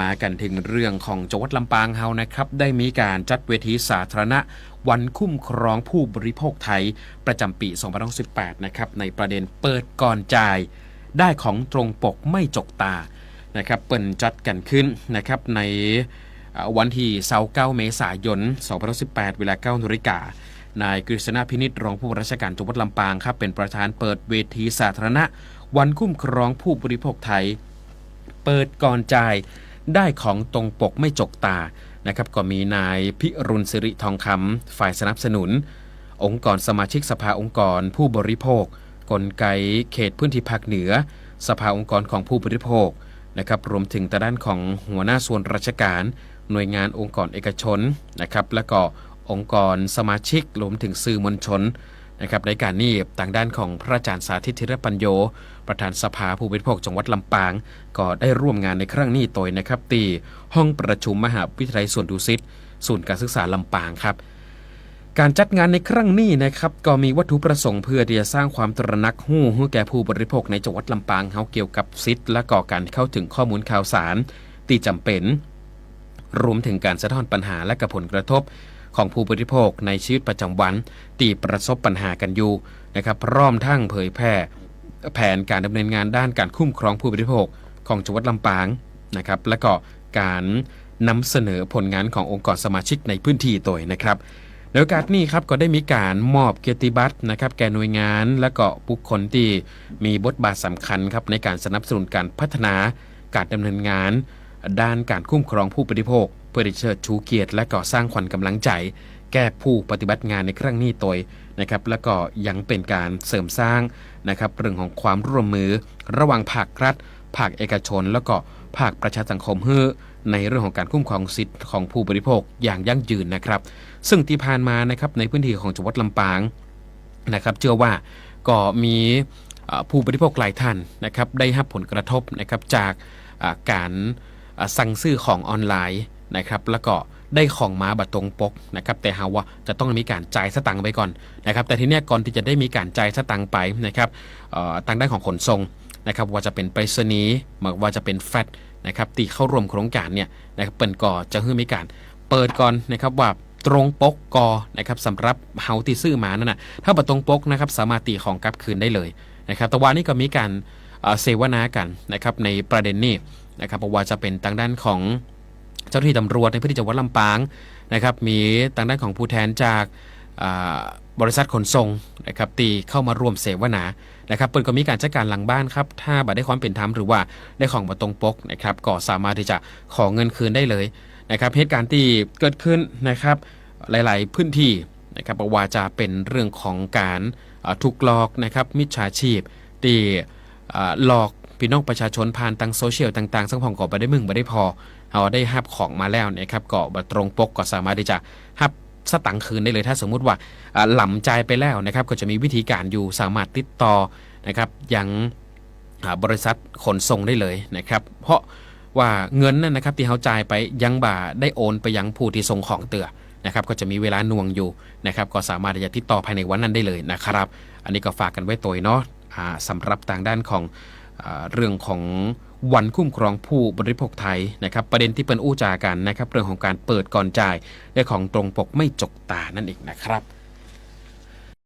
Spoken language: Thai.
มากันถึงเรื่องของจังหวัดลำปางเฮานะครับ ได้มีการจัดเวทีสาธารณะ วันคุ้มครองผู้บริโภคไทย ประจำปี 2018 นะครับ ในประเด็นเปิดก่อนจ่าย ได้ของตรงปกไม่จกตานะครับเปิ่นจัดกันขึ้นนะครับในวันที่29เมษายน 2018 เวลา9นาฬิกานายกฤษณะพินิษรองผู้ราชการจังหวัดลำปางครับเป็นประธานเปิดเวทีสาธารณะ วันคุ้มครองผู้บริโภคไทย เปิดก่อนจ่าย ได้ของตรงปกไม่จกตานะครับก็มีนายพิรุณสิริทองคำฝ่ายสนับสนุน องค์กรสมาชิกสภาองค์กรผู้บริโภค กลไกเขตพื้นที่ภาคเหนือ สภาองค์กรของผู้บริโภคนะครับรวมถึงตด้านของหัวหน้าส่วนราชการ หน่วยงานองค์กรเอกชนนะครับและก็องค์กรสมาชิกรวมถึงสื่อมวลชน นะครับในการนี้ทางด้านของพระอาจารย์สาธิตธิรปัญโย ประธานสภาผู้บริโภคจังหวัดลำปาง ก็ได้ร่วมงานในครั้งนี้โดยนะครับตีห้องประชุมมหาวิทยาลัยส่วนดุสิตศูนย์การศึกษาลำปางครับ การจัดงานในครั้งนี้นะครับก็มีวัตถุประสงค์เพื่อที่จะสร้างความตระหนักหู้ให้แก่ผู้บริโภคในจังหวัดลำปางเขาเกี่ยวกับสิทธิ์และก่อการเข้าถึงข้อมูลข่าวสารที่จำเป็น รวมถึงการสะท้อนปัญหาและกับผลกระทบ ของผู้บริโภคในชีวิตประจำวันที่ประสบปัญหากันอยู่นะครับพร้อมทั้งเผยแพร่แผนการดำเนินงานด้านการคุ้มครองผู้บริโภคของจังหวัดลำปางนะครับและก็การนำเสนอผลงานขององค์กรสมาชิกในพื้นที่ตัวนะครับในโอกาสนี้ครับก็ได้มีการมอบเกียรติบัตรนะครับแก่หน่วยงานและก็บุคคลที่มีบทบาทสำคัญครับในการสนับสนุนการพัฒนาการดำเนินงาน ด้านการคุ้มครองผู้บริโภคเพื่อที่เชิดชูเกียรติและก็สร้างขวัญกำลังใจ แก่ผู้ปฏิบัติงานในครั้งนี้ตัวนะครับแล้วก็ยังเป็นการเสริมสร้างนะครับเรื่องของความร่วมมือ ระหว่างภาครัฐ ภาคเอกชน แล้วก็ภาคประชาสังคมเพื่อในเรื่องของการคุ้มครองสิทธิ์ของผู้บริโภคอย่างยั่งยืนนะครับ ซึ่งที่ผ่านมานะครับในพื้นที่ของจังหวัดลำปางนะครับเชื่อว่าก็มีผู้บริโภคหลายท่านนะครับได้รับผลกระทบนะครับจากการสั่งซื้อของออนไลน์ นะครับแล้วก็ได้ของมาบัตรตรงปกนะครับแต่หาว่าจะต้องมีการจ่ายสตังค์ไปก่อนนะครับแต่ทีนี้ก่อนที่จะได้มีการจ่ายสตังค์ไปนะครับเอ่อทางด้านของขนส่งนะครับว่าจะเป็นไปรษณีย์ไมาว่าจะเป็นแฟตนะครับตีเข้าร่วมโครงการเนี่ยนะครับเปิดก่อจะให้มีการเปิดก่อนนะครับว่าตรงปกกอนะครับสำหรับเฮาที่ซื้อมานั่นนะถ้าบัตรงปกนะครับสามารถตีของกลับคืนได้เลยนะครับแต่ว่านี่ก็มีการเอ่อเสวนากันนะครับในประเด็นนี้นะครับเพราะว่าจะเป็นทางด้านของ เจ้าหน้าที่ตำรวจในพื้นที่จังหวัดลำปางนะครับมีทางด้านของผู้แทนจากบริษัทขนส่งนะครับตีเข้ามาร่วมเสวนานะครับเปิดก็มีการจัดการหลังบ้านครับ ถ้าบัตรได้ความเป็นธรรมหรือว่าได้ของบัตรงปกนะครับก็สามารถที่จะขอเงินคืนได้เลยนะครับเหตุการณ์ที่เกิดขึ้นนะครับหลาย ๆ พื้นที่นะครับบอกว่าจะเป็นเรื่องของการถูกหลอกนะครับมิจฉาชีพที่เอ่อหลอก พี่น้องประชาชนผ่านทางโซเชียลต่างๆซึ่งผมก็บ่ได้มึงบ่ได้พอเอาได้หับของมาแล้วนะครับก็บ่ตรงปกก็สามารถที่จะหับสตังค์คืนได้เลยถ้าสมมุติว่าหล่ำใจไปแล้วนะครับก็จะมีวิธีการอยู่สามารถติดต่อนะครับยังอ่าบริษัทขนส่งได้เลยนะครับ เพราะว่าเงินนั่นนะครับที่เขาจ่ายไปยังบ่าได้โอนไปยังผู้ที่ส่งของเตือนะครับก็จะมีเวลาน่วงอยู่นะครับก็สามารถที่จะติดต่อภายในวันนั้นได้เลยนะครับ อันนี้ก็ฝากกันไว้ตัวเนาะสำหรับทางด้านของ เรื่องของวันคุ้มครองผู้บริโภคไทยนะครับ ประเด็นที่เป็นอู้จากันนะครับ เรื่องของการเปิดก่อนจ่ายและของตรงปกไม่จกตานั่นเองนะครับ